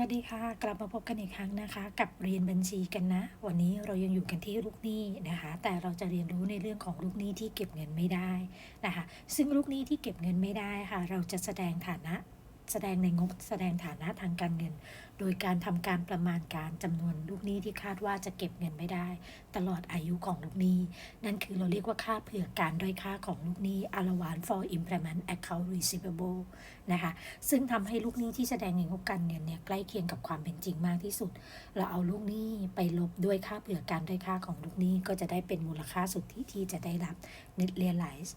วัสดีค่ะ กลับมาพบกันอีกครั้งนะคะ กับเรียนบัญชีกันนะ วันนี้เรายังอยู่กันที่ลูกหนี้นะคะ แต่เราจะเรียนรู้ในเรื่องของลูกหนี้ที่เก็บเงินไม่ได้นะคะ ซึ่งลูกหนี้ที่เก็บเงินไม่ได้ค่ะ เราจะแสดงฐานะ แสดงในงบแสดงฐานะทางการเงิน โดยการทำการประมาณการจำนวนลูกหนี้ที่คาดว่าจะเก็บเงินไม่ได้ ตลอดอายุของลูกหนี้ นั่นคือเราเรียกว่าค่าเผื่อการด้อยค่าของลูกหนี้ allowance for impairment account receivable นะคะ ซึ่งทำให้ลูกหนี้ที่แสดงในงบการเงินเนี่ยใกล้เคียงกับความเป็นจริงมากที่สุด เราเอาลูกหนี้ไปลบด้วยค่าเผื่อการด้อยค่าของลูกหนี้ ก็จะได้เป็นมูลค่าสุทธิที่จะได้รับ net realized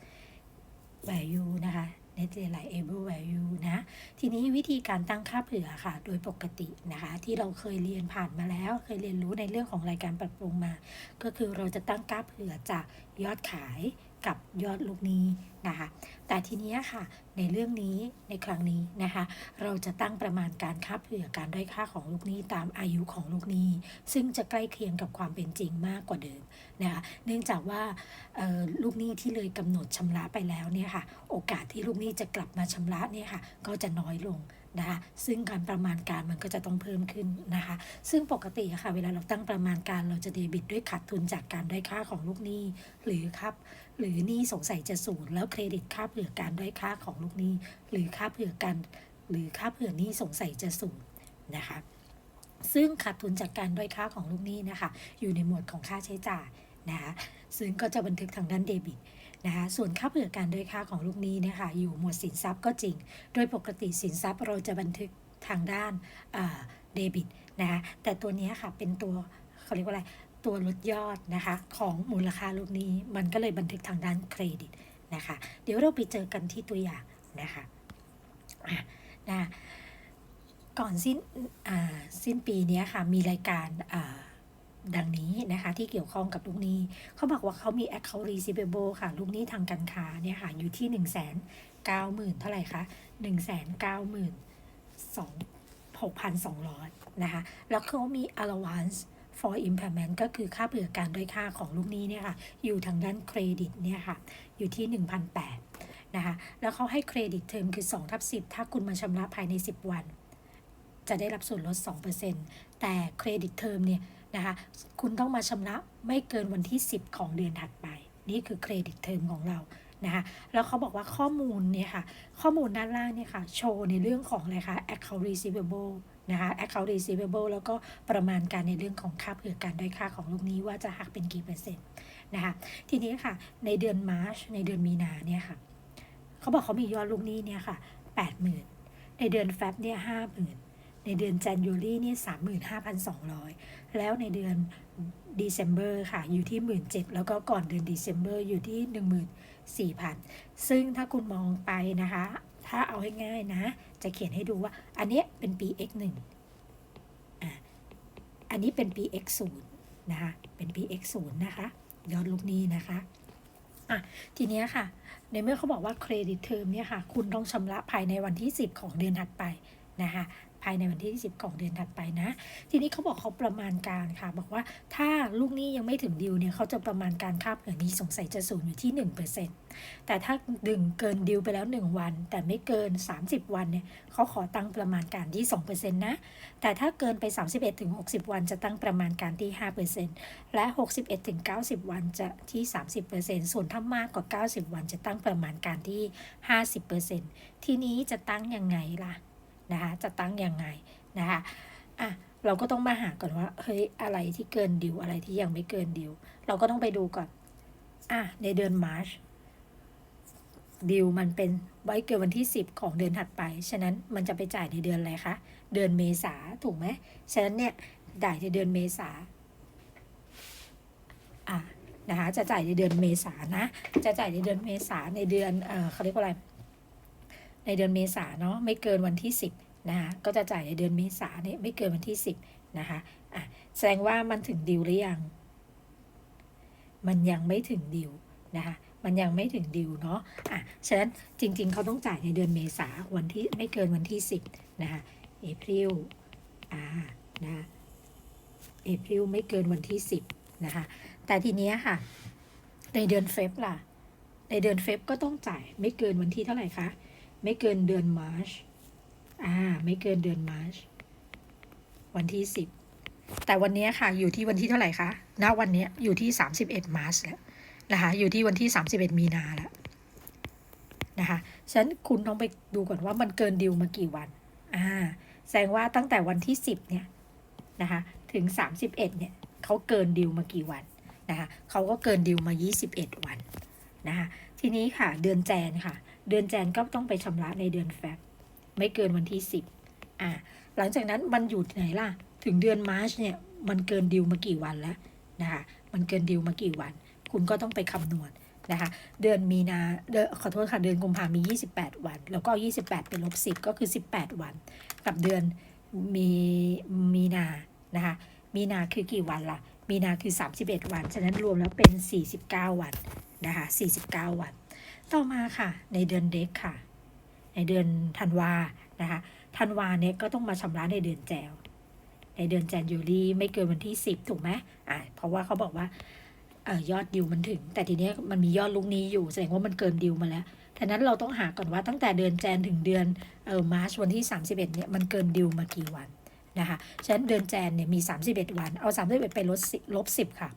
value นะคะ Net Reliable value นะ ทีนี้วิธีการตั้งค่าเผื่อค่ะ โดยปกตินะคะ ที่เราเคยเรียนผ่านมาแล้ว เคยเรียนรู้ในเรื่องของรายการปรับปรุงมา ก็คือเราจะตั้งค่าเผื่อจากยอดขาย กับยอดลูกนี้นะคะ แต่ทีนี้ค่ะในเรื่องนี้ในครั้งนี้นะคะ เราจะตั้งประมาณการค่าเผื่อการด้อยค่าของลูกนี้ตามอายุของลูกนี้ ซึ่งจะใกล้เคียงกับความเป็นจริงมากกว่าเดิมนะคะเนื่องจากว่าลูกนี้ที่เลยกำหนดชำระไปแล้วเนี่ยค่ะ โอกาสที่ลูกนี้จะกลับมาชำระเนี่ยค่ะ ก็จะน้อยลง นะคะซึ่งการประมาณการมันก็จะต้องเพิ่มขึ้นนะคะ ซึ่งปกติค่ะเวลาเราตั้งประมาณการเราจะเดบิตด้วยขาดทุนจากการด้อยค่าของลูกหนี้ หรือครับ หรือหนี้สงสัยจะศูนย์แล้วเครดิตค่าเผื่อการด้อยค่าของลูกหนี้ หรือค่าเผื่อการหรือค่าเผื่อหนี้สงสัยจะศูนย์นะคะ ซึ่งขาดทุนจากการด้อยค่าของลูกหนี้นะคะ อยู่ในหมวดของค่าใช้จ่ายนะคะซึ่งก็จะบันทึกทางด้านเดบิต นะคะส่วนค่าเผื่อการด้อยค่าของลูกหนี้นะคะอยู่หมวดสินทรัพย์ก็จริง โดยปกติสินทรัพย์เราจะบันทึกทางด้านเดบิตนะคะแต่ตัวนี้ค่ะเป็นตัวเขาเรียกว่าอะไรตัวลดยอดนะคะของมูลค่าลูกหนี้มันก็เลยบันทึกทางด้านเครดิตนะคะเดี๋ยวเราไปเจอกันที่ตัวอย่างนะคะอะนะก่อนสิ้นอ่าสิ้นปีนี้ค่ะมีรายการอ่า ดังนี้นะคะที่เกี่ยวข้องกับลูกหนี้เขาบอกว่าเขามี account receivable ค่ะ ลูกหนี้ทางการค้าเนี่ยค่ะอยู่ที่ 1 9 0 0 0 0 เท่าไหร่คะ1 9 0 0 0 6,200 นะคะ แล้วเขามี allowance for impairment ก็คือค่าเผื่อการด้อยค่าของลูกนี้เนี่ยค่ะ อยู่ทางด้านเครดิตเนี่ยค่ะ อยู่ที่ 1,800 นะคะ แล้วเขาให้เครดิตเทอมคือ2ทับ10 ถ้าคุณมาชำระภายใน 10 วัน จะได้รับส่วนลด 2%แต่เครดิตเทอมเนี่ย นะคะคุณต้องมาชำระไม่เกินวันที่ 10 ของเดือนถัดไป นี่คือเครดิตเทอมของเรานะคะแล้วเขาบอกว่าข้อมูลเนี่ยค่ะ ข้อมูลด้านล่างเนี่ยค่ะ โชว์ในเรื่องของอะไรคะ account receivable นะคะ account receivable แล้วก็ประมาณการในเรื่องของค่าเผื่อการด้อยค่าของลูกนี้ว่าจะหักเป็นกี่เปอร์เซ็นต์นะคะทีนี้ค่ะ ในเดือนมาร์ชในเดือนมีนาเนี่ยค่ะ เขาบอกเขามียอดลูกนี้เนี่ยค่ะ80,000ในเดือนแฟบเนี่ย50,000 ในเดือน January นี่35,200 แล้วในเดือน December ค่ะ อยู่ที่ 17,000 แล้วก็ก่อนเดือน December อยู่ที่ 14,000 ซึ่งถ้าคุณมองไปนะคะ ถ้าเอาให้ง่ายนะ จะเขียนให้ดูว่า อันนี้เป็นปี x 1 อะอันนี้เป็นปี x 0 นะคะ เป็นปี x 0 นะคะยอดลูกหนี้นะคะอะทีเนี้ยค่ะ ในเมื่อเขาบอกว่าเครดิตเทอมเนี่ยค่ะ คุณต้องชำระภายในวันที่ 10 ของเดือนถัดไปนะคะ ภายในวันที่10ของเดือนถัดไปนะ ทีนี้เขาบอกเขาประมาณการค่ะ บอกว่าถ้าลูกหนี้ยังไม่ถึงดิวเนี่ยเขาจะประมาณการค่าเผื่อนี้สงสัยจะสูงอยู่ที่ 1%แต่ถ้าดึงเกินดิวไปแล้ว 1 วัน แต่ไม่เกิน 30 วันเนี่ยเขาขอตั้งประมาณการที่ 2%นะ แต่ถ้าเกินไป 31ถึง60 วันจะตั้งประมาณการที่ 5%และ 61ถึง90 วันจะที่ 30%ส่วนถ้ามากกว่า 90 วันจะตั้งประมาณการที่ 50%ทีนี้จะตั้งยังไงล่ะ นะคะจะตั้งยังไงนะคะอะเราก็ต้องมาหาก่อนว่าเฮ้ยอะไรที่เกินดิวอะไรที่ยังไม่เกินดิว เราก็ต้องไปดูก่อนอะในเดือนมาร์ชดิวมันเป็นไว้เกินวันที่ 10 ของเดือนถัดไป ฉะนั้นมันจะไปจ่ายในเดือนอะไรคะ เดือนเมษาถูกไหมฉะนั้นเนี่ยจ่ายในเดือนเมษาอะนะคะจะจ่ายในเดือนเมษานะ จะจ่ายในเดือนเมษาในเดือนเออเขาเรียกว่าอะไร ในเดือนเมษาเนาะไม่เกินวันที่ 10 นะคะก็จะจ่ายในเดือนเมษาเนี่ยไม่เกินวันที่ 10 นะคะอะแสดงว่ามันถึงดิวหรือยัง มันยังไม่ถึงดิวนะคะมันยังไม่ถึงดิวเนาะอะฉะนั้นจริง ๆ เขาต้องจ่ายในเดือนเมษาวันที่ไม่เกินวันที่ 10 นะคะเอพริลอ่านะเอพริลไม่เกินวันที่ 10 นะคะ แต่ทีเนี้ยค่ะ ในเดือนเฟบล่ะ ในเดือนเฟบก็ต้องจ่ายไม่เกินวันที่เท่าไหร่คะ ไม่เกินเดือนมาร์ช อ่า ไม่เกินเดือนมาร์ชวันที่สิบแต่วันนี้ค่ะ อยู่ที่วันที่เท่าไหร่คะณวันนี้อยู่ที่สามสิบเอ็ดมาร์ชแล้วนะคะ อยู่ที่วันที่สามสิบเอ็ดมีนาแล้วนะคะฉะนั้นคุณต้องไปดูก่อนว่ามันเกินดิวมากี่วัน อ่า แสดงว่าตั้งแต่วันที่สิบเนี่ยนะคะถึงสามสิบเอ็ดเนี่ยเขาเกินดิวมากี่วันนะคะเขาก็เกินดิวมายี่สิบเอ็ดวันนะคะทีนี้ค่ะเดือนแจนค่ะ เดือนแจนก็ต้องไปชำระในเดือนแฟบ ไม่เกินวันที่สิบอ่าหลังจากนั้นมันอยู่ไหนล่ะ ถึงเดือนมาร์ชเนี่ยมันเกินดิวมากี่วันแล้วนะคะมันเกินดิวมากี่วัน คุณก็ต้องไปคำนวณนะคะเดือนมีนาเดือนขอโทษค่ะเดือนกุมภามี 28 วัน แล้วก็ 28 เป็นลบ 10 ก็คือ 18 วัน กับเดือนมีมีนานะคะมีนาคือกี่วันล่ะ มีนาคือ 31 วัน ฉะนั้นรวมแล้วเป็น 49 วันนะคะ49 วัน ต่อมาค่ะ ในเดือนเด็กค่ะ ในเดือนธันวานะคะธันวาเนี่ยก็ต้องมาชำระในเดือนแจวในเดือนแจนยูรีไม่เกินวันที่ 10 ถูกไหมอ่าเพราะว่าเขาบอกว่าเออยอดดิวมันถึง แต่ทีเนี้ยมันมียอดลูกนี้อยู่แสดงว่ามันเกินดิวมาแล้วฉะนั้นเราต้องหาก่อนว่าตั้งแต่เดือนแจนถึงเดือนเออมาร์ชวันที่ 31เนี่ยมันเกินดิวมากี่วันนะคะฉะนั้นเดือนแจนเนี่ยมี 31 วัน เอา 31 ไปลดลบ 10 ค่ะ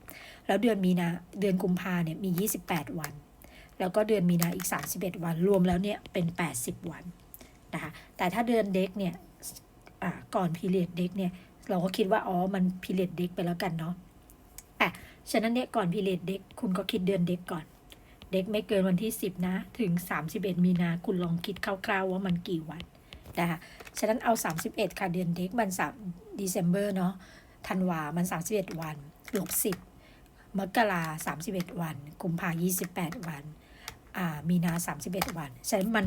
แล้วเดือนมีนาเดือนกุมภาเนี่ยมี 28 วัน แล้วก็เดือนมีนาอีก 31 วัน รวมแล้วเนี่ยเป็น 80 วันนะคะแต่ถ้าเดือนเด็กเนี่ยก่อนพีเรียดเด็กเนี่ยเราก็คิดว่าอ๋อมันพีเรียดเด็กไปแล้วกันเนาะอะฉะนั้นเนี่ยก่อนพีเรียดเด็กคุณก็คิดเดือนเด็กก่อน เด็กไม่เกินวันที่ 10 นะ ถึง 31 มีนาคุณลองคิดคร่าวๆว่ามันกี่วันนะคะฉะนั้นเอา 31 ค่ะเดือนเด็กมัน3 December เนาะธันวามัน 31 วันลบ10มกรา31วัน กุมภา28วัน มีนา 31 วันฉะนั้นมัน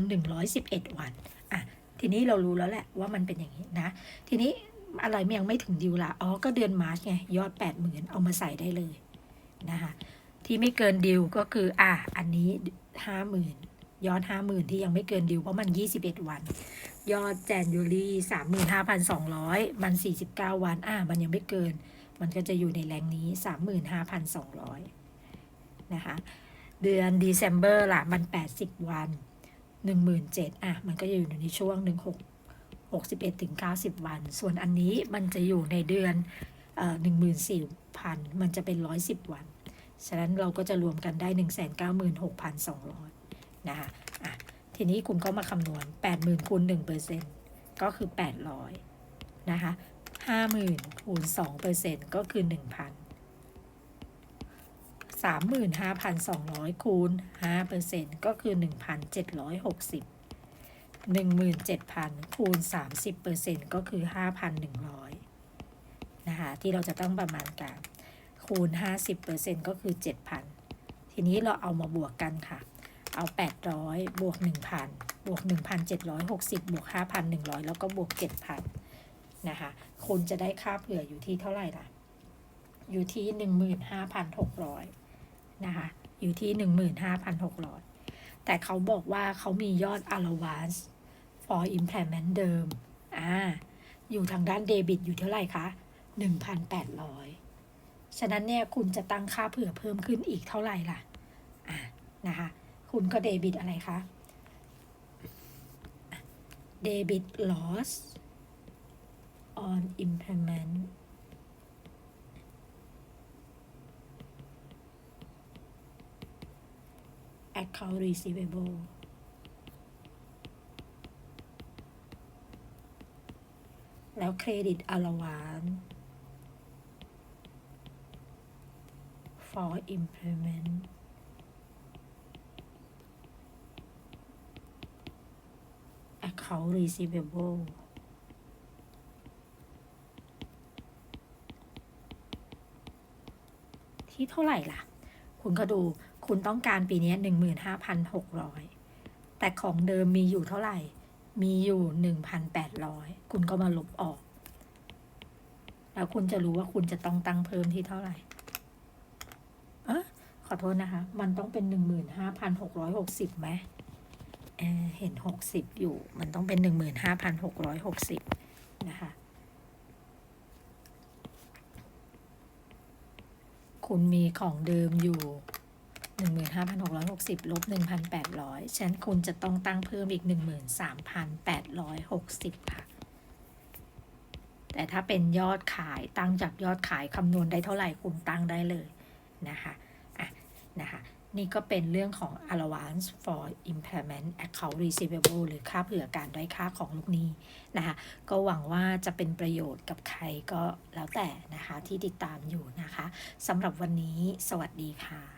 111 วันอะทีนี้เรารู้แล้วแหละว่ามันเป็นอย่างนี้นะ ทีนี้อะไรมยังไม่ถึงดิวละอ๋อ ก็เดือนมาร์ชไง ยอด 8 0,000เอามาใส่ได้เลยนะคะที่ไม่เกินดิวก็คืออะอันนี้ 50,000 ยอด 50,000 ที่ยังไม่เกินดิวเพราะมัน 21 วัน ยอดแจนยูรี35,200 มัน 49 วัน อะมันยังไม่เกิน มันก็จะอยู่ในแรงนี้ 35,200 นะคะ เดือน December ล่ะมัน 80 วัน 17,000อะ มันก็จะอยู่ในช่วง 16 61ถึง90 วัน ส่วนอันนี้มันจะอยู่ในเดือนเอ่อ14,000 มันจะเป็น 110 วัน ฉะนั้นเราก็จะรวมกันได้ 196,200 นะคะอะทีนี้คุณก็มาคำนวณ 80,000คูณ1%ก็คือ 800 นะคะ50,000คูณ2%ก็คือ 1,000 35,200 คูณ5%ก็คือ 1,760 17,000 คูณ 30%ก็คือ 5,100 นะคะ ที่เราจะต้องประมาณการคูณ 50%ก็คือ 7,000 ทีนี้เราเอามาบวกกันค่ะ เอา 800 บวก 1,000 บวก 1,760 บวก 5,100 แล้วก็บวก 7,000 นะคะ คุณจะได้ค่าเผื่ออยู่ที่เท่าไหร่ล่ะ อยู่ที่ 15,600 นะคะอยู่ที่ 15,600 แต่เขาบอกว่าเขามียอด allowance for implement เดิมอ่าอยู่ทางด้านเดบิตอยู่เท่าไหร่คะ 1,800 ฉะนั้นเนี่ยคุณจะตั้งค่าเผื่อเพิ่มขึ้นอีกเท่าไหร่ล่ะอ่านะคะคุณก็เดบิตอะไรคะเดบิต loss on implement account receivable แล้วเครดิต allowance for implement account receivable ที่เท่าไหร่ล่ะ คุณก็ดู คุณต้องการปีนี้หนึ่งหมื่นห้าพันหกร้อยแต่ของเดิมมีอยู่เท่าไหร่ มีอยู่หนึ่งพันแปดร้อยคุณก็มาลบออก แล้วคุณจะรู้ว่าคุณจะต้องตั้งเพิ่มที่เท่าไหร่เออขอโทษนะคะ มันต้องเป็นหนึ่งหมื่นห้าพันหกร้อยหกสิบไหมเเห็นหกสิบอยู่ มันต้องเป็นหนึ่งหมื่นห้าพันหกร้อยหกสิบนะคะคุณมีของเดิมอยู่ 15,660ลบ1,800 ฉะนั้นคุณจะต้องตั้งเพิ่มอีก 13,860 ค่ะ แต่ถ้าเป็นยอดขายตั้งจากยอดขายคำนวณได้เท่าไหร่คุณตั้งได้เลยนะคะอะนะคะนี่ก็เป็นเรื่องของ allowance for impairment account receivable หรือค่าเผื่อการด้อยค่าของลูกหนี้นะคะ ก็หวังว่าจะเป็นประโยชน์กับใครก็แล้วแต่นะคะที่ติดตามอยู่นะคะสำหรับวันนี้สวัสดีค่ะ